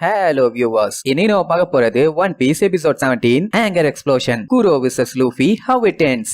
Hello viewers இனி நம்ம பார்க்க போறது one piece episode 17 anchor explosion grow versus Luffy how it ends.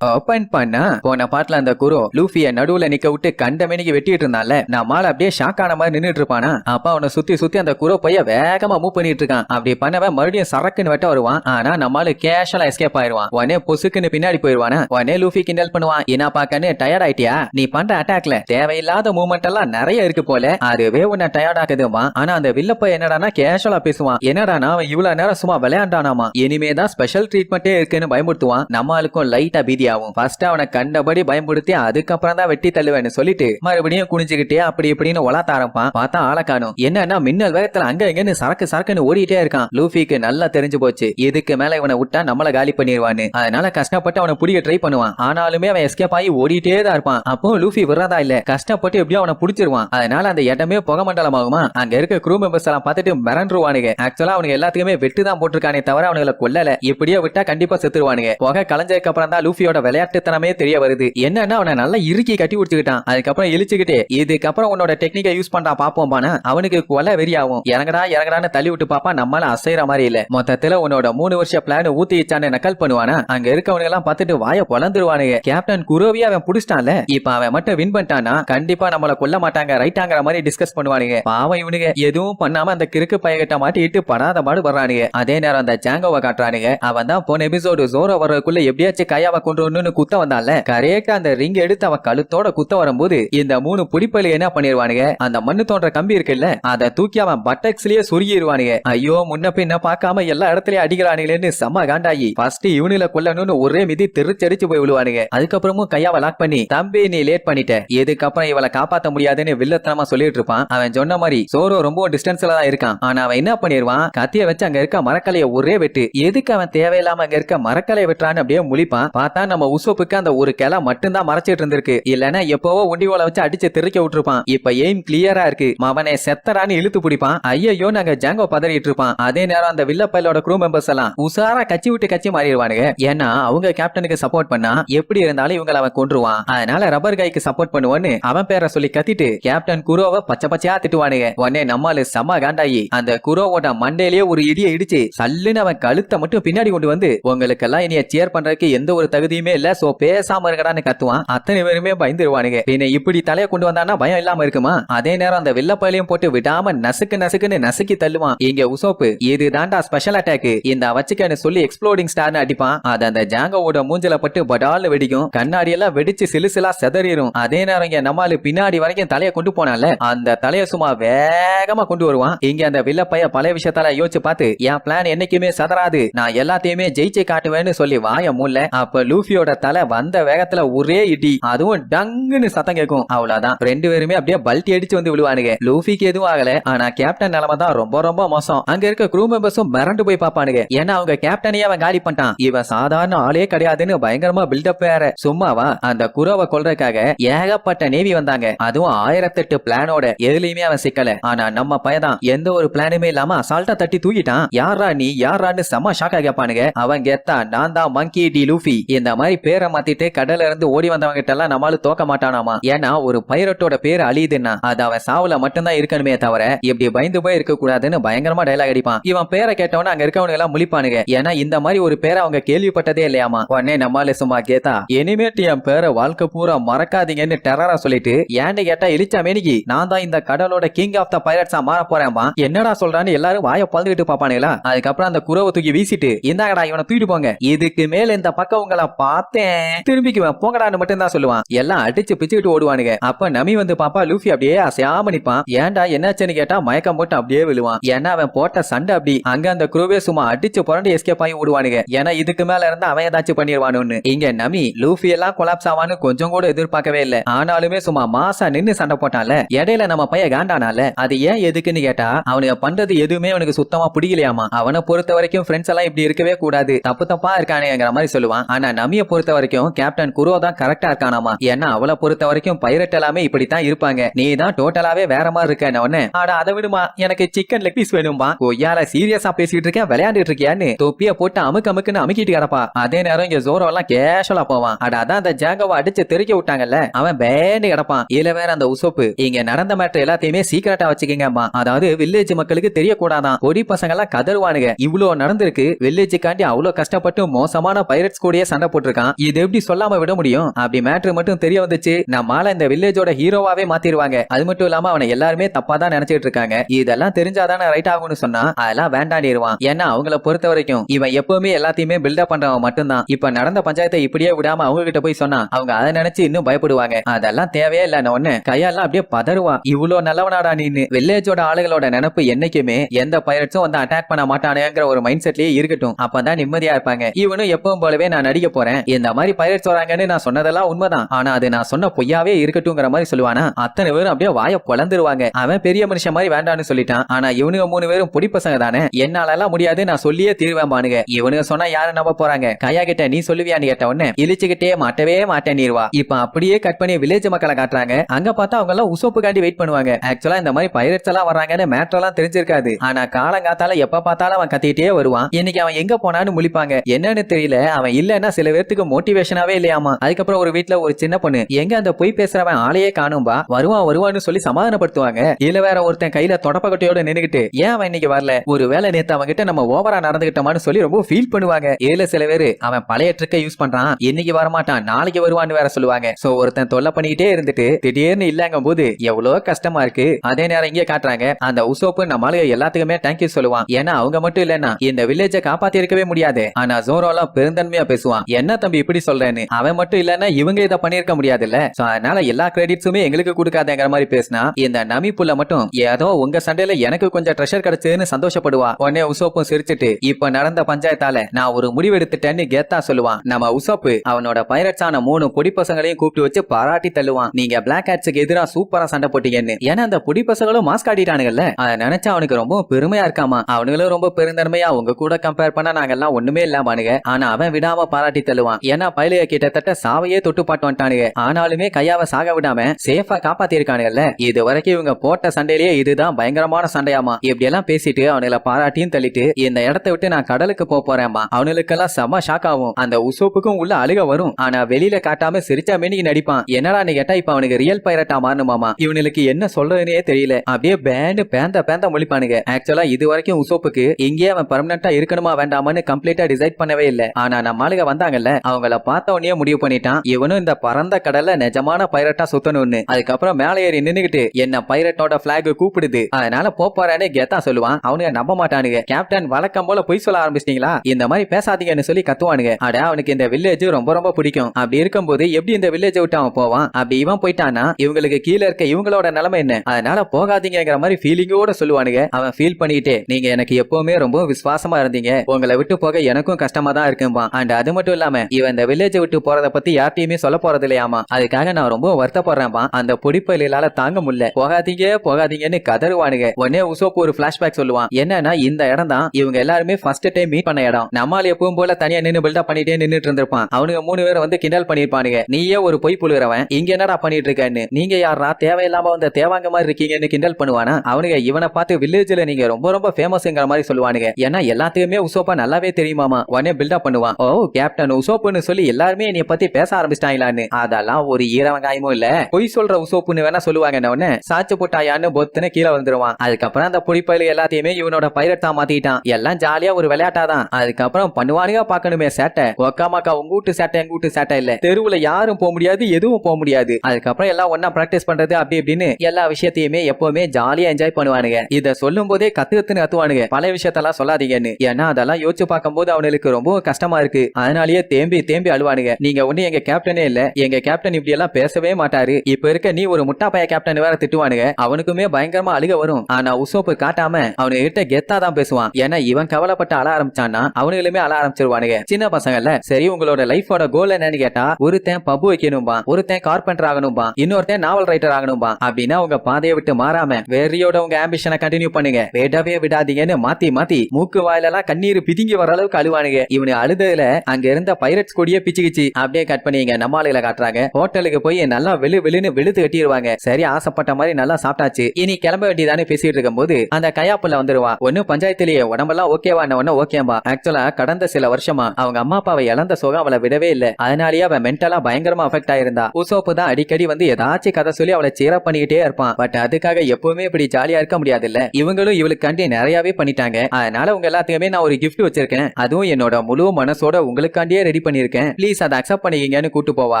Open பண்ணா போன பாட்டுல அந்த குரோ லூஃபிய நடுவுல நிக்க விட்டு கண்டமேனிக்கு வெட்டிட்டு இருந்தால நான் மாலை அப்படியே ஷாக் ஆன மாதிரி நின்னுட்டு இருப்பானா? அப்ப அவனை சுத்தி சுத்தி அந்த குரோ பைய வேகமா மூவ் பண்ணிட்டு இருக்கான். அப்படி பண்ணவன் மறுபடியும் சரக்குன்னு வெட்ட வருவான். ஆனா நம்மளால கேஷுவலா எஸ்கேப் ஆயிருவான். உடனே பொசுக்குன்னு பின்னாடி போயிருவானா? உடனே லூஃபி கிண்டல் பண்ணுவான். என்ன பாக்கன்னு டயர்ட் ஆயிட்டியா? நீ பண்ற அட்டாக்ல தேவையில்லாத மூவ்மெண்ட் எல்லாம் நிறைய இருக்கு போல. அதுவே உன்னை டயர்ட் ஆகுதுமா ஆனா அந்த வில்லப்ப என்னடானா கேஷுவலா பேசுவான். என்னடானா அவன் இவ்வளவு நேரம் சும்மா விளையாண்டானாமா? இனிமே தான் ஸ்பெஷல் ட்ரீட்மெண்ட்டே இருக்குன்னு பயமுறுத்துவான். நம்மளுக்கும் லைட்டா பீதியா ஆகும் ஃபர்ஸ்ட் அவனை கண்டபடி பயன்படுத்தி அதுக்கப்புறம் தான் வெட்டி தள்ளுவேன்னு சொல்லிட்டு மறுபடியும் குனிஞ்சுக்கிட்டே அப்படி இப்படின்னு உலாத்த ஆரம்பிப்பான் பார்த்தா ஆளை காணும் என்னன்னா மின்னல் வேகத்துல அங்க இங்கன்னு சரக்கு சரக்குன்னு ஓடிட்டே இருக்கான். லூஃபிக்கு நல்லா தெரிஞ்சு போச்சு. இதுக்கு மேல இவனை விட்டா நம்மள காலி பண்ணிடுவான்னு அதனால கஷ்டப்பட்டு அவனை பிடிக்க ட்ரை பண்ணுவான். ஆனாலுமே அவன் எஸ்கேப் ஆகி ஓடிட்டே தான் இருப்பான். அப்போ லூஃபி விடுறதா இல்ல. கஷ்டப்பட்டு எப்படியோ அவனை பிடிச்சிருவான். அதனால அந்த இடமே புகை மண்டலம் ஆகுமா அங்க இருக்க க்ரூ மெம்பர்ஸ் எல்லாம் பார்த்துட்டு மிரண்டுருவானுங்க. ஆக்சுவலா அவனுக்கு எல்லாத்துக்குமே வெட்டு தான் போட்டிருக்கானே தவிர அவனுங்களை கொல்லல. இப்படியே விட்டா கண்டிப்பா செத்துருவானுங்க. புகை கலைஞ்சதுக்கு அப்புறம் தான் லூஃபியோட விளையாட்டுத்தனமே தெரிய வருது. என்னன்னா அவனை நல்லா இறுக்கி கட்டி கொடுத்துக்கிட்டான் அதுக்கப்புறம் இழிச்சுக்கிட்டு இதுக்கப்புறம் உன்னோட டெக்னிக்கை யூஸ் பண்றா பாப்போம் பானா அவனுக்கு கொலை வெறியாகும். இறங்கடா இறங்கடான்னு தள்ளி விட்டு பாப்பா நம்மளால அசைற மாதிரி இல்ல. மொத்தத்துல உன்னோட மூணு வருஷ பிளான் ஊத்தி வச்சான்னு நக்கல் பண்ணுவானா? அங்க இருக்கவனுங்க எல்லாம் பார்த்துட்டு வாய பொலந்துருவானுங்க கேப்டன் குரோவி அவன் புடிச்சிட்டான்ல? இப்ப அவன் மட்டும் வின் பண்ணிட்டானா கண்டிப்பா நம்மள கொல்ல மாட்டாங்க ரைட்டாங்கிற மாதிரி டிஸ்கஸ் பண்ணுவானுங்க. பாவம் இவனுங்க. எதுவும் பண்ணாம அந்த கிறுக்கு பையகிட்ட மாட்டிட்டு படாத மாடு வர்றானுங்க அதே நேரம் அந்த ஜாங்கோவை காட்டுறானுங்க. அவன் தான் போன எபிசோடு ஜோரோ வர்றதுக்குள்ள எப்படியாச்சும் கையாவை கொண்டு ஒண்ணுன்னு குத்த வந்தான்ல. கரெக்டா அந்த ரிங் எடுத்து அவன் கழுத்தோட குத்த வரும்போது இந்த மூணு புடிப்பலி என்ன பண்ணிருவானுங்க? அந்த மண்ணு தோன்ற கம்பி இருக்குல்ல அதை தூக்கி அவன் பட்டக்ஸ்லயே சுருகிடுவானுங்க ஐயோ முன்ன பின்ன பார்க்காம எல்லா இடத்துலயும் அடிக்கிறானுங்களேன்னு செம்ம காண்டாயி. ஃபர்ஸ்ட் இவனுல கொல்லணும்னு ஒரே மிதி திருச்செடிச்சு போய் விழுவானுங்க. அதுக்கப்புறமும் கையாவை லாக் பண்ணி தம்பி நீ லேட் பண்ணிட்ட. இதுக்கப்புறம் இவளை காப்பாத்த முடியாதுன்னு வில்லத்தனமா சொல்லிட்டு இருப்பான். அவன் சொன்ன மாதிரி சோரோ ரொம்ப டிஸ்டன்ஸ்ல தான் இருக்கான். ஆனா அவன் என்ன பண்ணிருவான்? கத்திய வச்சு அங்க இருக்க மரக்கலைய ஒரே வெட்டு. எதுக்கு அவன் தேவையில்லாம அங்க இருக்க மரக்கலையை வெட்டுறான்னு அப்படியே முழிப்பான். பார்த்தா நம்ம உசோப்புக்கு அந்த ஒரு கிளை மட்டும்தான் மறைச்சிட்டு இருந்திருக்கு. இல்லனா எப்பவோ ஒண்டிவோல வச்சு அடிச்சு தெறிக்க விட்டுருப்பான். இப்ப எய்ம் கிளியரா இருக்கு. மவனே செத்தரான்னு இழுத்து பிடிப்பான். ஐயோ நாங்க ஜாங்கோ பதறிட்டு இருப்பான். அதே நேரம் அந்த வில்லப்பையிலோட க்ரூ மெம்பர்ஸ் எல்லாம் உசாரா கச்சி விட்டு கச்சி மாறிடுவானுங்க. ஏன்னா அவங்க கேப்டனுக்கு சப்போர்ட் பண்ணா எப்படி இருந்தாலும் இவங்களை அவன் கொன்றுவான். அதனால ரப்பர் கைக்கு சப்போர்ட் பண்ணுவான்னு அவன் பேரை சொல்லி கத்திட்டு கேப்டன் குரோவை பச்சை பச்சையா திட்டுவானுங்க. உடனே நம்மாலு செம்ம காண்டாயி அந்த குரோவோட மண்டையிலேயே ஒரு இடியை இடிச்சு சல்லுன்னு அவன் கழுத்தை மட்டும் பின்னாடி கொண்டு வந்து உங்களுக்கெல்லாம் இனிய சேர் பண்றதுக்கு எந்த ஒரு தகுதியும் இல்ல. சோ பேசாம இருக்கடான்னு கத்துவான். அத்தனை பேருமே பயந்துருவானுங்க. பின்ன இப்படி தலையை கொண்டு வந்தானா பயம் இல்லாம இருக்குமா? அதே நேரம் அந்த வெள்ளப்பாளையும் போட்டு விடாம நசுக்கு நசுக்குன்னு நசுக்கி தள்ளுவான். இங்க உசோப்பு. இது தாண்டா ஸ்பெஷல் அட்டாக் இந்த வச்சுக்கன்னு சொல்லி எக்ஸ்ப்ளோடிங் ஸ்டார்னு அடிப்பான். அது அந்த ஜாங்கோட மூஞ்சில பட்டு படால்னு வெடிக்கும். கண்ணாடி எல்லாம் வெடிச்சு சிலுசிலா செதறிடும் அதே நேரம் இங்க நம்மாலு பின்னாடி வரைக்கும் தலையை கொண்டு போனால அந்த தலையை சும்மா வேகமா கொண்டு வருவான். இங்க அந்த வில்லப்பைய பழைய விஷயத்தால யோசிச்சு பார்த்து என் பிளான் என்னைக்குமே சதராது நான் எல்லாத்தையுமே ஜெயிச்சு காட்டுவேன்னு சொல்லி வாய மூல அப்ப லூஃபியோட தலை வந்த வேகத்துல ஒரே இடி. அதுவும் டங்குன்னு சத்தம் கேட்கும். அவ்வளவுதான். ரெண்டு பேருமே அப்படியே பல்ட்டி அடிச்சு வந்து விழுவானுங்க. லூஃபிக்கு எதுவும் ஆகல. ஆனா கேப்டன் நிலைமை தான் ரொம்ப ரொம்ப மோசம். அங்க இருக்க க்ரூ மெம்பர்ஸும் மிரண்டு போய் பாப்பானுங்க ஏன்னா அவங்க கேப்டனையே அவன் காலி பண்ணிட்டான். இவன் சாதாரண ஆளே கிடையாதுன்னு பயங்கரமா பில்டப் வேற. சும்மாவா அந்த குரோவை கொள்றதுக்காக ஏகப்பட்ட நேவி வந்தாங்க. அதுவும் ஆயிரத்தெட்டு பிளானோட எதுலயுமே அவன் சிக்கல. ஆனா நம்ம பயதான் எந்த ஒரு பிளானுமே இல்லாம அசால்ட்டா தட்டி தூக்கிட்டான். யாரா நீ? யாரான்னு செம்ம ஷாக்கா கேட்பானுங்க. அவன் கெத்தா. நான் தான் மங்கி டி லூஃபி. இந்த மாதிரி பேரை மாத்திட்டு கடல்ல இருந்து ஓடி வந்தவங்க கிட்ட எல்லாம் நம்மளால தோக்க மாட்டானாமா? ஏன்னா ஒரு பைரட்டோட பேர் அழியுதுன்னா அது அவன் சாவுல மட்டும்தான் இருக்கணுமே தவிர இப்படி பயந்து போய் இருக்க கூடாதுன்னு பயங்கரமா டைலாக் அடிப்பான். இவன் பேரை கேட்டவன அங்க இருக்கவனுங்க எல்லாம் முழிப்பானுங்க. ஏன்னா இந்த மாதிரி ஒரு பேரை அவங்க கேள்விப்பட்டதே இல்லையாமா? உடனே நம்மால சும்மா கேத்தா இனிமேட்டு என் பேரை வாழ்க்கை பூரா மறக்காதீங்கன்னு டெரரா சொல்லிட்டு ஏன்னு கேட்டா இழிச்சா மேனிக்கு நான் தான் இந்த கடலோட கிங் ஆஃப் த பைரட்ஸா மாற போறேன்மா. என்னடா சொல்றான்னு எல்லாரும் வாய பழந்துகிட்டு பாப்பானுங்களா அதுக்கப்புறம் அந்த குறவை தூக்கி வீசிட்டு இந்தாங்கடா இவனை தூக்கிட்டு போங்க. இதுக்கு மேல இந்த பக்கம் உங்களை பார்த்தேன் திரும்பிக்குவேன். போங்கடான்னு மட்டும் தான் சொல்லுவான். எல்லாம் அடிச்சு பிச்சுக்கிட்டு ஓடுவானுங்க. அப்ப நமி வந்து பாப்பா லூஃபி அப்படியே அசையாம நிப்பான். ஏன்டா என்னாச்சுன்னு கேட்டா மயக்கம் போட்டு அப்படியே விழுவான். ஏன்னா அவன் போட்ட சண்டை அப்படி. அங்க அந்த குரூவே சும்மா அடிச்சு புரண்டு எஸ்கேப் ஆகி ஓடுவானுங்க. ஏன்னா இதுக்கு மேல இருந்தா அவன் ஏதாச்சும் பண்ணிடுவானு இங்க நமி லூஃபி எல்லாம் கொலாப்ஸ் ஆவான்னு கொஞ்சம் கூட எதிர்பார்க்கவே இல்ல. ஆனாலுமே சும்மா மாசா நின்னு சண்டை போட்டான்ல. இடையில நம்ம பையன் காண்டானால அது ஏன் எதுக்குன்னு கேட்டா அவனுக்கு பண்றது எதுவுமே அவனுக்கு சுத்தமா பிடிக்கலையாமா. அவனை பொறுத்த வரைக்கும் ஃப்ரெண்ட்ஸ் எல்லாம் இப்படி இருக்கவே கூடாது. தப்பு தப்பா இருக்கானுங்கிற மாதிரி சொல்லுவான். ஆனா நமிய பொறுத்த வரைக்கும் கேப்டன் குரோ தான் கரெக்டா இருக்கானாமா? ஏன்னா அவளை பொறுத்த வரைக்கும் பைரட் எல்லாமே இப்படித்தான் இருப்பாங்க. நீ தான் டோட்டலாவே வேற மாதிரி இருக்க உடனே ஆனா அதை விடுமா? எனக்கு சிக்கன் லெக் பீஸ் வேணும்பா. கொய்யால சீரியஸா பேசிட்டு இருக்கேன் விளையாண்டுட்டு இருக்கியான்னு? தொப்பிய போட்டு அமுக்கு அமுக்குன்னு அமுக்கிட்டு கிடப்பா. அதே நேரம் இங்க ஜோரோ எல்லாம் கேஷுவலா போவான். அட அதான் அந்த ஜாகவை அடிச்சு தெறிக்க விட்டாங்கல்ல அவன் பேண்டு கிடப்பான். இதுல வேற அந்த உசோப்பு. இங்க நடந்த மேட்டர் எல்லாத்தையுமே சீக்கிரட்டா வச்சுக்கீங்கம்மா. அதாவது வில்லேஜ் மக்களுக்கு தெரியக்கூடாதான். கொடி பசங்க எல்லாம் கதருவானுங்க இவ்ளோ நடந்திருக்கு. வில்லேஜுக்காண்டி அவ்வளவு கஷ்டப்பட்டு மோசமான பைரட்ஸ் கூடயே சண்டை இருக்கான். இது எப்படி சொல்லாம விட முடியும்? அப்படி மேட்ரு மட்டும் தெரிய வந்துச்சு. நம்மால இந்த வில்லேஜோட ஹீரோவாவே மாத்திருவாங்க. அது மட்டும் இல்லாம அவனை எல்லாருமே தப்பா தான் நினைச்சிட்டு இருக்காங்க. இதெல்லாம் தெரிஞ்சாதானே ரைட் ஆகும்னு சொன்னா அதெல்லாம் வேண்டாண்டிடுவான் ஏன்னா அவங்கள பொறுத்த வரைக்கும் இவன் எப்பவுமே எல்லாத்தையுமே பில்டப் பண்றவன் மட்டும்தான். இப்ப நடந்த பஞ்சாயத்தை இப்படியே விடாம அவங்க கிட்ட போய் சொன்னா அவங்க அதை நினைச்சு இன்னும் பயப்படுவாங்க. அதெல்லாம் தேவையே இல்ல ஒண்ணு. கையெல்லாம் அப்படியே பதறுவான். இவ்வளவு நல்லவனாடா நீன்னு வில்லேஜோட ஆளுகளோட நினைப்பு என்னைக்குமே எந்த பைரட்ஸும் வந்து அட்டாக் பண்ண மாட்டானுங்கிற ஒரு மைண்ட் செட்லயே இருக்கட்டும். அப்பதான் நிம்மதியா இருப்பாங்க. இவனும் எப்பவும் போலவே நான் நடிக்க போறேன். இந்த மாதிரி பைரட்ஸ் வராங்கன்னு நான் சொன்னதெல்லாம் உண்மைதான். ஆனா அது நான் சொன்ன பொய்யாவே இருக்கட்டும்ங்கிற மாதிரி சொல்லுவானா? அத்தனை பேரும் அப்படியே வாய பொழந்துருவாங்க அவன் பெரிய மனுஷன் மாதிரி வேண்டாம்னு சொல்லிட்டான். ஆனா இவனுங்க மூணு பேரும் பொடி பசங்க தானே? என்னால எல்லாம் முடியாது நான் சொல்லியே தீர்வேன் பானுங்க. இவனுங்க சொன்னா யாரும் நம்ப போறாங்க? கையா கிட்ட நீ சொல்லுவியான்னு கேட்ட உடனே இழிச்சுக்கிட்டே மாட்டவே மாட்டேன் நீர்வா. இப்ப அப்படியே கட் பண்ணி வில்லேஜ் மக்களை காட்டுறாங்க. அங்க பார்த்தா அவங்க எல்லாம் உசோப்புக்காண்டி வெயிட் பண்ணுவாங்க. ஆக்சுவலா இந்த மாதிரி பைரட்ஸ் எல்லாம் வர்றாங்கன்னு மேட்டர் எல்லாம் தெரிஞ்சிருக்காது. ஆனா காலங்காத்தால எப்ப பார்த்தாலும் அவன் கத்திட்டே வருவான். இன்னைக்கு அவன் எங்க போனான்னு முழிப்பாங்க. என்னன்னு தெரியல. அவன் இல்லன்னா சில பேர் பேர்த்துக்கு மோட்டிவேஷனாவே இல்லையாமா? அதுக்கப்புறம் ஒரு வீட்ல ஒரு சின்ன பொண்ணு. எங்க அந்த பொய் பேசுறவன் ஆளையே காணும்பா? வருவான் வருவான்னு சொல்லி சமாதானப்படுத்துவாங்க. இதுல வேற ஒருத்தன் கையில தொடப்பக்கட்டையோட நின்னுகிட்டு ஏன் அவன் இன்னைக்கு வரல? ஒரு வேலை நேத்து அவன் கிட்ட நம்ம ஓவரா நடந்துகிட்டோமான்னு சொல்லி ரொம்ப ஃபீல் பண்ணுவாங்க. இதுல சில பேர் அவன் பழைய ட்ரிக்கை யூஸ் பண்றான். இன்னைக்கு வரமாட்டான் நாளைக்கு வருவான்னு வேற சொல்லுவாங்க. சோ ஒருத்தன் தொல்லை பண்ணிக்கிட்டே இருந்துட்டு திடீர்னு இல்லங்கும் போது எவ்வளவு கஷ்டமா இருக்கு. அதே நேரம் இங்கே காட்டுறாங்க. அந்த உசோப்பு நம்மளுக்கு எல்லாத்துக்குமே தேங்க்யூ சொல்லுவான். ஏன்னா அவங்க மட்டும் இல்லன்னா இந்த வில்லேஜை காப்பாத்தி இருக்கவே முடியாது. ஆனா ஜோரோலாம் பெருந்தன்மையா பேசுவான். என்ன தம்பி இப்படி சொல்றேன்னு. அவன் மட்டும் இல்லன்னா இவங்க இதை பண்ணிருக்க முடியாதுல்ல? சோ அதனால எல்லா கிரெடிட்ஸுமே எங்களுக்கு கொடுக்காதங்கிற மாதிரி பேசினா இந்த நமி புள்ள மட்டும் ஏதோ உங்க சண்டையில எனக்கு கொஞ்சம் ட்ரெஷர் கிடைச்சதுன்னு சந்தோஷப்படுவா. உடனே உசோப்பும் சிரிச்சிட்டு இப்ப நடந்த பஞ்சாயத்தால நான் ஒரு முடிவு எடுத்துட்டேன்னு கெத்தா சொல்லுவான். நம்ம உசோப்பு அவனோட பைரட்ஸான ஆன மூணு பொடி பசங்களையும் கூப்பிட்டு வச்சு பாராட்டி தள்ளுவான். நீங்க பிளாக் ஹேட்ஸுக்கு எதிரா சூப்பரா சண்டை போட்டீங்கன்னு. ஏன்னா அந்த பொடி பசங்களும் மாஸ்க் ஆடிட்டானுங்கல்ல? அதை நினைச்சா அவனுக்கு ரொம்ப பெருமையா இருக்காமா? அவனுங்களும் ரொம்ப பெருந்தன்மையா உங்க கூட கம்பேர் பண்ணா நாங்கெல்லாம் ஒண்ணுமே இல்லாமானுங்க ஆனா அவன் விடாம பாராட்டி தள்ளுவான். ஏன்னா பயிலைய கிட்டத்தட்ட சாவையே தொட்டு பாட்டு வந்துட்டானுங்க. ஆனாலுமே கையாவ சாக விடாம சேஃபா காப்பாத்தி இருக்கானுங்கல்ல இது வரைக்கும் இவங்க போட்ட சண்டையிலேயே இதுதான் பயங்கரமான சண்டையாமா இப்படி எல்லாம் பேசிட்டு அவனுல பாராட்டியும் தள்ளிட்டு இந்த இடத்த விட்டு நான் கடலுக்கு போக போறேன்மா. அவனுக்கெல்லாம் செம ஷாக் ஆகும். அந்த உசோப்புக்கும் உள்ள அழுக வரும். ஆனா வெளியில காட்டாம சிரிச்சா மேனிக்கு நடிப்பான். என்னடான்னு கேட்டா இப்ப அவனுக்கு ரியல் பைரட்டா மாறணுமாமா இவனுக்கு என்ன சொல்றதுனே தெரியல. அப்படியே பேண்டு பேந்த பேந்த மொழிப்பானுங்க. ஆக்சுவலா இது வரைக்கும் உசோப்புக்கு இங்கேயே அவன் பர்மனண்டா இருக்கணுமா வேண்டாமான்னு கம்ப்ளீட்டா டிசைட் பண்ணவே இல்லை. ஆனா நம்ம ஆளுக வந்தாங்கல்ல அவங்கள பார்த்த உடனே முடிவு பண்ணிட்டான். இவனும் இந்த பரந்த கடல்ல நிஜமான பைரட்டா சுத்தணும்னு அதுக்கப்புறம் மேலே ஏறி நின்னுகிட்டு என்ன பைரட்டோட பிளாக் கூப்பிடுது? அதனால போறானே கெத்தா சொல்லுவான். அவனுங்க நம்ப மாட்டானுங்க. கேப்டன் வழக்கம் போல பொய் சொல்ல ஆரம்பிச்சிட்டீங்களா? இந்த மாதிரி பேசாதீங்கன்னு சொல்லி கத்துவானுங்க. அட அவனுக்கு இந்த வில்லேஜ் ரொம்ப ரொம்ப பிடிக்கும். அப்படி இருக்கும்போது எப்படி இந்த வில்லேஜ் விட்டு அவன் போவான்? அப்படி இவன் போயிட்டானா இவங்களுக்கு கீழே இருக்க இவங்களோட நிலைமை என்ன? அதனால போகாதீங்கிற மாதிரி ஃபீலிங்கோட சொல்லுவானுங்க. அவன் ஃபீல் பண்ணிட்டு நீங்க எனக்கு எப்பவுமே ரொம்ப விசுவாசமா இருந்தீங்க. உங்களை விட்டு போக எனக்கும் கஷ்டமா தான் இருக்கும்பா அண்ட் அது மட்டும் இல்லாம இவன் இந்த வில்லேஜை விட்டு போறத பத்தி யார்ட்டையுமே சொல்ல போறது இல்லையாமா அதுக்காக நான் ரொம்ப வருத்தப்படுறேன்ப்பா. அந்த பொடிப்பயிலால தாங்க முடியல. போகாதீங்க போகாதீங்கன்னு கதறுவானுங்க. உடனே உசோக்கு ஒரு பிளாஷ்பேக் சொல்லுவான். என்னன்னா இந்த இடம் தான் இவங்க எல்லாருமே ஃபர்ஸ்ட் டைம் மீட் பண்ண இடம். நம்மால் எப்பவும் போல தனியா நின்னு பில்டப் பண்ணிட்டே நின்னுட்டு இருந்திருப்பான். அவனுங்க மூணு பேரும் வந்து கிண்டல் பண்ணிருப்பானுங்க நீயே ஒரு பொய் புழுகிறவன். இங்க என்னடா பண்ணிட்டு இருக்கன்னு நீங்க யாரா தேவையில்லாம வந்த தேவாங்க மாதிரி இருக்கீங்கன்னு கிண்டல் பண்ணுவானா? அவனுங்க இவனை பார்த்து வில்லேஜ்ல நீங்க ரொம்ப ரொம்ப ஃபேமஸ்ங்கிற மாதிரி சொல்லுவானுங்க. ஏன்னா எல்லாத்துக்குமே உசோப்பா நல்லாவே தெரியுமாமா? உடனே பில்டப் பண்ணுவான். ஓ கேப்டன் உசோப்புன்னு சொல்லி எல்லாருமே என்னைய பத்தி பேச ஆரம்பிச்சிட்டாங்களான்னு. அதெல்லாம் ஒரு ஈரவங்காயமும் இல்ல. பொய் சொல்ற உசோப்புன்னு வேணா சொல்லுவாங்க என்ன உடனே. சாச்சு போட்டாயான்னு பொத்துன்னு கீழே வந்துருவான். அதுக்கப்புறம் அந்த புடிப்பயில எல்லாத்தையுமே இவனோட பைரட்டா மாத்திட்டான். எல்லாம் ஜாலியா ஒரு விளையாட்டாதான். அதுக்கப்புறம் பண்ணுவானுங்க பாக்கணுமே சேட்டை. ஒக்காமாக்கா உங்க வீட்டு சேட்டை எங்க வீட்டு சேட்டை இல்ல. தெருவுல யாரும் போக முடியாது எதுவும் போக முடியாது. அதுக்கப்புறம் எல்லாம் ஒன்னா பிராக்டிஸ் பண்றது அப்படி இப்படின்னு எல்லா விஷயத்தையுமே எப்பவுமே ஜாலியா என்ஜாய் பண்ணுவானுங்க. இத சொல்லும் போதே கத்து கத்துன்னு கத்துவானுங்க. பல விஷயத்தெல்லாம் சொல்லாதீங்கன்னு. ஏன்னா அதெல்லாம் யோசிச்சு பார்க்கும்போது அவனுக்கு ரொம்ப கஷ்டமா இருக்கு. அதனாலயே தேம்பி தேம்பி அழுவானுங்க. நீங்க ஒண்ணு எங்க கேப்டனே இல்ல. எங்க கேப்டன் இப்படி எல்லாம் பேசவே மாட்டாரு. இப்ப இருக்க நீ ஒரு முட்டா பைய கேப்டன் வேற திட்டுவானுங்க. அவனுக்குமே பயங்கரமா அழுக வரும். ஆனா உசோப்பு காட்டாம அவனு கிட்ட கெத்தா தான் பேசுவான். ஏன்னா இவன் கவலைப்பட்டு அழ ஆரம்பிச்சான்னா அவனுங்களுமே அழ ஆரம்பிச்சிருவானுங்க. சின்ன பசங்கல்ல சரி உங்களோட லைஃபோட கோல் என்னன்னு கேட்டா ஒருத்தன் பப்பு வைக்கணும்பா ஒருத்தன் கார்பெண்டர் ஆகணும்பா இன்னொருத்தன் நாவல் ரைட்டர் ஆகணும்பா அப்படின்னா உங்க பாதையை விட்டு மாறாம வெறியோட உங்க ஆம்பிஷனை கண்டினியூ பண்ணுங்க. விடவே விடாதீங்கன்னு மாத்தி மாத்தி மூக்கு வாயிலெல்லாம் கண்ணீர் பிதுங்கி வர அளவுக்கு அழுவானுங்க. இவனு அழுததுல அங்க இருந்த பைரட்ஸ் கொடியே பிச்சுக்கிச்சு அப்படியே கட் பண்ணிங்க நம்ம ஆளுகளை காட்டுறாங்க. ஹோட்டலுக்கு போய் நல்லா வெளு வெளுன்னு வெளுத்து கட்டிடுவாங்க சரி ஆசைப்பட்ட மாதிரி நல்லா சாப்பிட்டாச்சு. இனி கிளம்ப வேண்டியதானே பேசிட்டு இருக்கும்போது அந்த கயாப்புல வந்துருவா. ஒண்ணு பஞ்சாயத்துலயே. உடம்பெல்லாம் ஓகேவா ஒன்னு ஓகேம்பா ஆக்சுவலா கடந்த சில வருஷமா அவங்க அம்மா அப்பாவை இழந்த சுகம் அவளை விடவே இல்ல. அதனாலேயே அவன் மென்டலா பயங்கரமா அஃபெக்ட் ஆயிருந்தா. உசோப்பு தான் அடிக்கடி வந்து ஏதாச்சும் கதை சொல்லி அவளை சீரப் பண்ணிக்கிட்டே இருப்பான். பட் அதுக்காக எப்பவுமே இப்படி ஜாலியா இருக்க முடியாது இல்ல இவங்களும் இவளுக்காண்டி நிறையவே பண்ணிட்டாங்க. அதனால உங்க எல்லாத்துக்குமே நான் ஒரு கிஃப்ட் வச்சிருக்கேன். அதுவும் என்னோட முழு மனசோட உங்களுக்காண்டியே ரெடி பண்ணிருக்கேன் ப்ளீஸ் அதை அக்செப்ட் பண்ணிக்கங்கன்னு கூட்டு போவா.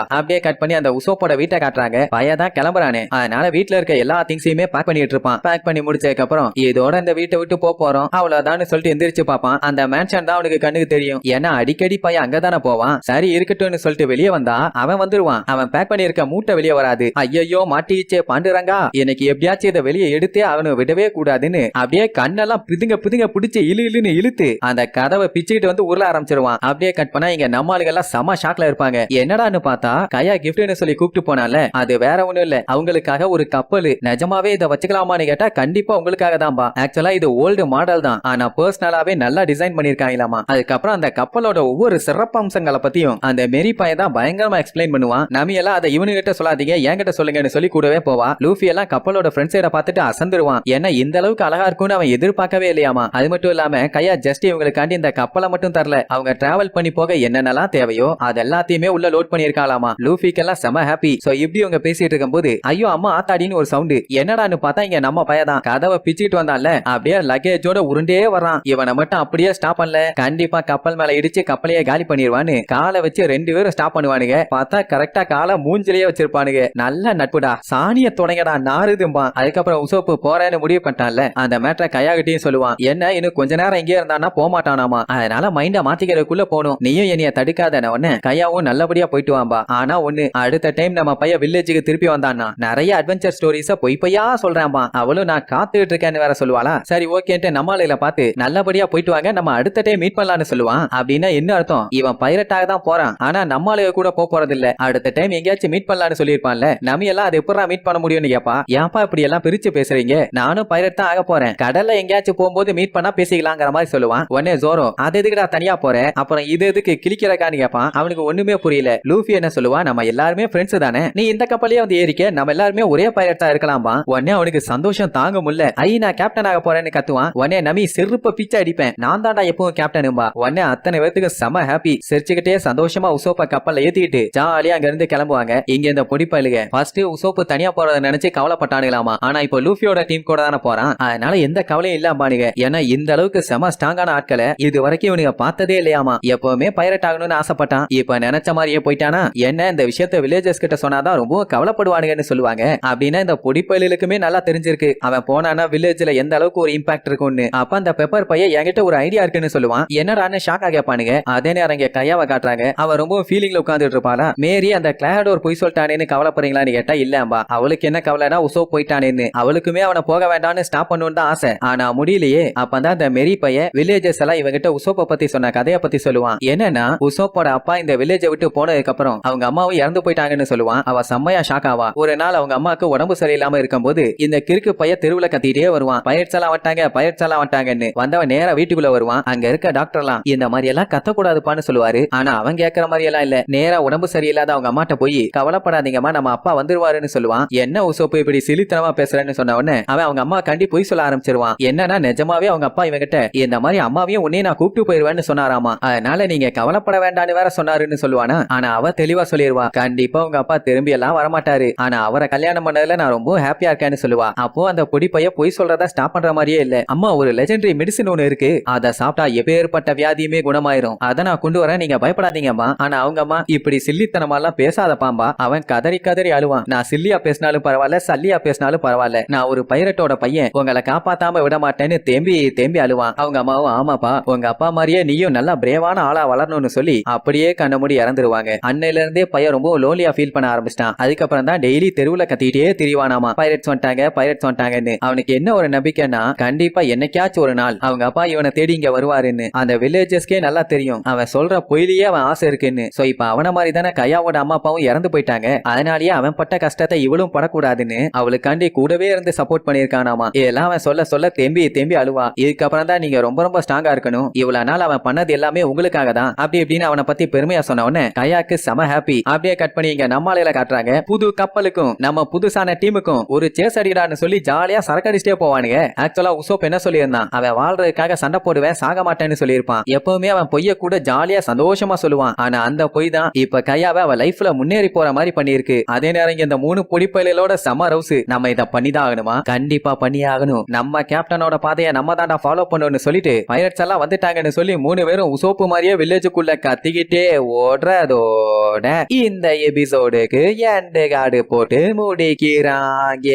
அப்படியே கட் பண்ணி அந்த உசோப்போட வீட்டை காட்டுறாங்க. பையன் தான் கிளம்புறானே. அதனால வீட்ல இருக்க எல்லா திங்ஸையுமே பேக் பண்ணிட்டு இருப்பான். பேக் பண்ணி முடிச்சதுக்கு அப்புறம் இதோட இந்த வீட்டை விட்டு போக போறோம். அவ்வளவுதான் சொல்லிட்டு எந்திரிச்சு பாப்பான் அந்த மேன்ஷன் தான் அவனுக்கு கண்ணுக்கு தெரியும். ஏன்னா அடிக்கடி பையன் அங்கதானே போவான். சரி இருக்கட்டும்னு சொல்லிட்டு வெளியே வந்தா அவன் வந்துருவான். அவன் பேக் பண்ணிருக்க மூட்டை வெளியே வராது. ஐயோ மாட்டிச்சே பாண்டுரங்கா. எனக்கு எப்படியாச்சும் இதை வெளியே எடுத்தே அவனு விடவே கூடாதுன்னு. அப்படியே கண்ணெல்லாம் பிதுங்க பிதுங்க பிடிச்சு இழு இழுன்னு இழுத்து அந்த கதவை பிச்சுக்கிட்டு வந்து உருள ஆரம்பிச்சிருவான். அப்படியே கட் பண்ணா இங்க நம்ம ஆளுங்க எல்லாம் செம ஷாக்ல இருப்பாங்க. என்னடான்னு பார்த்தா கையா கிஃப்ட்னு சொல்லி கூப்பிட்டு போனால அது வேற ஒண்ணும் இல்ல. அவங்களுக்காக ஒரு கப்பல் நிஜமாவே இதை வச்சுக்கலாமான்னு கேட்டா கண்டிப்பா உங்களுக்காக தான்பா. ஆக்சுவலா இது ஓல்டு மாடல் தான். ஆனா பர்சனலாவே நல்லா டிசைன் பண்ணிருக்காங்களாமா அதுக்கப்புறம் அந்த கப்பலோட ஒவ்வொரு சிறப்பம்சங்களை பத்தியும் அந்த மெரி பையன் தான் பயங்கரமா எக்ஸ்பிளைன் பண்ணுவான். நம்ம எல்லாம் அதை இவனுகிட்ட சொல்லாதீங்க என்கிட்ட சொல்லுங்கன்னு சொல்லி கூடவே போவா. லூஃபி எல்லாம் கப்பலோட ஃப்ரெண்ட் சைட பார்த்துட்டு அசந்துருவான். ஏன்னா இந்த அளவுக்கு அழகா இருக்கும்னு அவன் எதிர்பார்க்கவே இல்லையாமா. அது மட்டும் இல்லாம கையா ஜஸ்ட் இவங்களுக்காண்டி இந்த கப்பலை மட்டும் தரல. அவங்க டிராவல் பண்ணி போக என்னென்னலாம் தேவையோ அது எல்லாத்தையுமே உள்ள லோட் பண்ணிருக்காளாமா லூஃபிக்கெல்லாம் செம ஹாப்பி சோ இப்படி அவங்க பேசிட்டு இருக்கும்போது ஐயோ அம்மா ஆத்தாடின்னு ஒரு சவுண்டு என்னடான்னு பார்த்தா இங்க நம்ம பையதான் கதவை பிச்சுட்டு வந்தான்ல. அப்படியே லக்கேஜோட உருண்டே வரான் இவனை மட்டும் அப்படியே ஸ்டாப் பண்ணல. கண்டிப்பா கப்பல் மேல இடிச்சு கப்பலையே காலி பண்ணிடுவான்னு காலை வச்சு ரெண்டு பேரும் ஸ்டாப் பண்ணுவானுங்க. பார்த்தா கரெக்டா காலை மூஞ்சிலேயே வச்சிருப்பானுங்க. நல்ல நட்புடா. சாணிய தொடங்கடா நாறுதும்பா. அதுக்கப்புறம் உசோப்பு போறேன்னு முடிவு பண்ணிட்டான்ல. அந்த மேட்டரை கையாகிட்டையும் சொல்லுவான். என்ன இன்னும் கொஞ்ச நேரம் இங்கே இருந்தானா போக மாட்டானாமா அதனால மைண்ட மாத்திக்கிறதுக்குள்ள போகணும். நீயும் என்னைய தடுக்காத உடனே கையாவும் நல்லபடியா போயிட்டு வாம்பா. ஆனா ஒண்ணு. அடுத்த டைம் நம்ம பையன் வில்லேஜுக்கு திருப்பி வந்தான்னா நிறைய அட்வென்ச்சர் ஸ்டோரிஸ பொய் பொய்யா சொல்றான்பா அவளும் நான் காத்துக்கிட்டு இருக்கேன்னு வேற சொல்லுவாளா. சரி ஓகேன்ட்டு நம்மளால பார்த்து நல்லபடியா போயிட்டு வாங்க நம்ம அடுத்த டைம் மீட் பண்ணலாம்னு சொல்லுவான். அப்படின்னா என்ன அர்த்தம்? இவன் பைரட்டாக தான் போறான். ஆனா நம்மளுக்கு கூட போக போறது இல்ல அடுத்த டைம் எங்கேயாச்சும் மீட் பண்ணலாம்னு சொல்லியிருப்பான்ல. நம்ம எல்லாம் அது எப்படா மீட் பண்ண முடியும்னு கேப்பா. ஏன்பா இப்படி எல்லாம் பிரிச்சு பேசுறீங்க? நானும் பைரட் தான் ஆக போறேன். கடல்ல எங்கேயாச்சும் போகும்போது மீட் பண்ணா பேசிக்கலாங்கிற மாதிரி சொல்லுவான். உடனே ஜோரோ அது எதுக்குடா தனியா போறேன் அப்புறம் இது எதுக்கு கிளிக்கிறக்கான்னு கேப்பான். அவனுக்கு ஒண்ணுமே புரியல. லூஃபி என்ன சொல்லுவா? நம்ம எல்லாருமே ஃப்ரெண்ட்ஸ் தானே. நீ இந்த கப்பலையே வந்து ஏறிக்க நம்ம எல்லாருமே ஒரே பைலட்டா இருக்கலாமா உடனே அவனுக்கு சந்தோஷம் தாங்க முடியல. ஐ நான் கேப்டன் ஆக போறேன்னு கத்துவான். உடனே நமி செருப்ப பிச்சை அடிப்பேன். நான் தாண்டா எப்பவும் கேப்டனும்பா உடனே அத்தனை பேர்த்துக்கு செம ஹாப்பி சிரிச்சுக்கிட்டே சந்தோஷமா உசோப்ப கப்பல்ல ஏத்திக்கிட்டு ஜாலியா அங்க இருந்து கிளம்புவாங்க. இங்க இந்த பொடிப்பயலுக ஃபர்ஸ்ட் உசோப்பு தனியா போறத நினைச்சு கவலைப்பட்டானுங்களாமா. ஆனா இப்போ லூஃபியோட டீம் கூட தானே போறான். அதனால எந்த கவலையும் இல்லாமானுங்க ஏன்னா இந்த அளவுக்கு செம ஸ்ட்ராங்கான ஆட்களை இது வரைக்கும் இவனுங்க பார்த்ததே இல்லையாமா. எப்பவுமே பைரட் ஆகணும் ஆகணும்னு ஆசைப்பட்டான். இப்ப நினைச்ச மாதிரியே போயிட்டானா? என்ன இந்த விஷயத்த வில்லேஜர்ஸ் கிட்ட சொன்னாதான் ரொம்ப கவலைப்படுவானுங்கன்னு சொல்லுவாங்க. அப்படின்னா இந்த பொடிப்பயலுக்குமே நல்லா தெரிஞ்சிருக்கு. அவன் போனானா வில்லேஜ்ல எந்த அளவுக்கு ஒரு இம்பாக்ட் இருக்கும்னு. அப்ப அந்த பெப்பர் பையன் என்கிட்ட ஒரு ஐடியா இருக்குன்னு சொல்லுவான். என்னடான்னு ஷாக்கா கேட்பானுங்க. அதே நேரம் இங்க கையாவை காட்டுறாங்க. அவன் ரொம்ப ஃபீலிங்ல உட்காந்துட்டு இருப்பாளா? மேரி அந்த கிளாடோர் பொய் சொல்லிட்டானேன்னு கவலைப்படுறீங்களான்னு கேட்டா இல்லம்பா அவளுக்கு என்ன கவலைனா உசோ போயிட்டானேன்னு. அவளுக்குமே அவனை போக வேண்டாம்னு ஸ்டாப் பண்ணணும்னு தான் ஆசை. ஆனா முடியலையே. அப்பதான் அந்த மெரி பையன் வில்லேஜஸ் எல்லாம் இவங்கிட்ட உசோப்பை பத்தி சொன்ன கதையை பத்தி சொல்லுவான். என்னன்னா உசோப்போட அப்பா இந்த வில்லேஜை விட்டு போனதுக்கு அப்புறம் அவங்க அம்மாவும் இறந்து போயிட்டாங்கன்னு சொல்லுவான். அவ செம்மையா ஷாக் ஆவா. ஒரு நாள் அவங்க அம்மாவுக்கு உடம்பு சரியில்லாம இருக்கும்போது இந்த கிறுக்கு பைய தெருவுல கத்திட்டே வருவான். பயிற்சி வட்டாங்க பயிற்சி வட்டாங்கன்னு. வந்தவன் நேரா வீட்டுக்குள்ள வருவான். அங்க இருக்க டாக்டர் எல்லாம் இந்த மாதிரி எல்லாம் கத்தக்கூடாதுப்பான்னு சொல்லுவாரு. ஆனா அவன் கேட்கற மாதிரி எல்லாம் இல்ல. நேரா உடம்பு சரியில்லாத அவங்க அம்மாட்ட போய் கவலைப்படாதீங்கம்மா நம்ம அப்பா வந்துருவாருன்னு சொல்லுவான். என்ன உசோப்பு இப்படி சிலித்தனமா பேசுறேன்னு சொன்ன உடனே அவன் அவங்க அம்மா கண்டி போய் சொல்ல ஆரம்பிச்சிருவான். என்னன்னா நிஜமாவே அவங்க அப்பா இவங்கிட்ட இந்த மாதிரி அம்மாவையும் உன்னே நான் கூப்பிட்டு போயிருவேன்னு சொன்னாராமா. அதனால நீங்க கவலைப்பட வேண்டாம்னு வேற சொன்னாருன்னு சொல்லுவானா? ஆனா அவ தெளிவா சொல்லிடுவா கண்டிப்பா உங்க அப்பா திரும்பி எல்லாம் வரமாட்டாரு. ஆனா அவரை கல்யாணம் பண்ணதுல நான் ரொம்ப ஹாப்பியா இருக்கேன்னு சொல்லுவா. அப்போ அந்த பொடி பைய பொய் சொல்றதா ஸ்டாப் பண்ற மாதிரியே இல்ல. அம்மா ஒரு லெஜெண்டரி மெடிசன் ஒண்ணு இருக்கு. அத சாப்பிட்டா எப்பேற்பட்ட வியாதியுமே குணமாயிரும். அத நான் கொண்டு வரேன் நீங்க பயப்படாதீங்கம்மா. ஆனா அவங்க அம்மா இப்படி சில்லித்தனமா எல்லாம் பேசாத பாம்பா அவன் கதறி கதறி அழுவான். நான் சில்லியா பேசினாலும் பரவாயில்ல சல்லியா பேசினாலும் பரவாயில்ல. நான் ஒரு பைரட்டோட பையன். உங்களை காப்பாத்தாம விட மாட்டேன்னு தேம்பி தேம்பி அழுவான். அவங்க அம்மாவும் ஆமாப்பா உங்க அப்பா மாதிரியே நீயும் நல்லா பிரேவான ஆளா வளரணும்னு சொல்லி அப்படியே கண்ண மூடி இறந்துருவாங்க. அன்னையில இருந்தே பையன் ரொம்ப லோலியா ஃபீல் பண்ண ஆரம்பிச்சிட்டான். அதுக்கப்புறம் தான் டெய்லி தெருவுல கத்திட்டே திரிவானாமா. பைரட்ஸ் வந்துட்டாங்க பைரட்ஸ் வந்துட்டாங்கன்னு. அவனுக்கு என்ன ஒரு நம்பிக்கைன்னா கண்டிப்பா என்னைக்காச்சும் ஒரு நாள் அவங்க அப்பா இவனை தேடி இங்க வருவாருன்னு. அந்த வில்லேஜஸ்க்கே நல்லா தெரியும். அவன் சொல்ற பொயிலேயே அவன் ஆசை இருக்குன்னு. சோ இப்ப அவன மாதிரி தானே கையாவோட அம்மா அப்பாவும் இறந்து போயிட்டாங்க. அதனாலயே அவன் பட்ட கஷ்டத்தை இவளும் படக்கூடாதுன்னு அவளுக்காண்டி கூடவே இருந்து சப்போர்ட் பண்ணிருக்கானாமா இதெல்லாம் அவன் சொல்ல சொல்ல தேம்பி தேம்பி அழுவா. இதுக்கப்புறம் தான் நீங்க ரொம்ப ரொம்ப ஸ்ட்ராங்கா இருக்கணும். இவ்வளவு நாள் அவன் பண்ணது எல்லாமே உங்களுக்காக தான் அப்படி இப்படி அப்படின்னு அவனை பத்தி பெருமையா சொன்ன உடனே கையாக்கு செம ஹாப்பி அப்படியே கட் பண்ணி இங்க நம்மாலையில காட்டுறாங்க. புது கப்பலுக்கும் நம்ம புதுசான டீமுக்கும் ஒரு சேஸ் அடிடான்னு சொல்லி ஜாலியா சரக்கடிச்சிட்டே போவானுங்க. ஆக்சுவலா உசோப் என்ன சொல்லியிருந்தான்? அவன் வாழ்றதுக்காக சண்டை போடுவேன் சாக மாட்டேன்னு சொல்லியிருப்பான். எப்பவுமே அவன் பொய்ய கூட ஜாலியா சந்தோஷமா சொல்லுவான். ஆனா அந்த பொய் தான் இப்ப கையாவை அவன் லைஃப்ல முன்னேறி போற மாதிரி பண்ணிருக்கு அதே நேரம் இங்க இந்த மூணு பொடிப்பயலோட செம ரவுஸ் நம்ம இதை பண்ணிதான் ஆகணுமா கண்டிப்பா பண்ணியே ஆகணும் நம்ம கேப்டனோட பாதையை நம்ம தாண்டா ஃபாலோ பண்ணணும்னு சொல்லிட்டு பைரட்ஸ் எல்லாம் வந்துட்டாங்கன்னு சொல்லி மூணு பேரும் உசோப்பு மாதிரியே வில்லேஜுக்குள்ள கத்திக்கிட்டே ஓடுறதோட இந்த எபிசோடுக்கு எண்டு காடு போட்டு முடிக்கிறாங்க.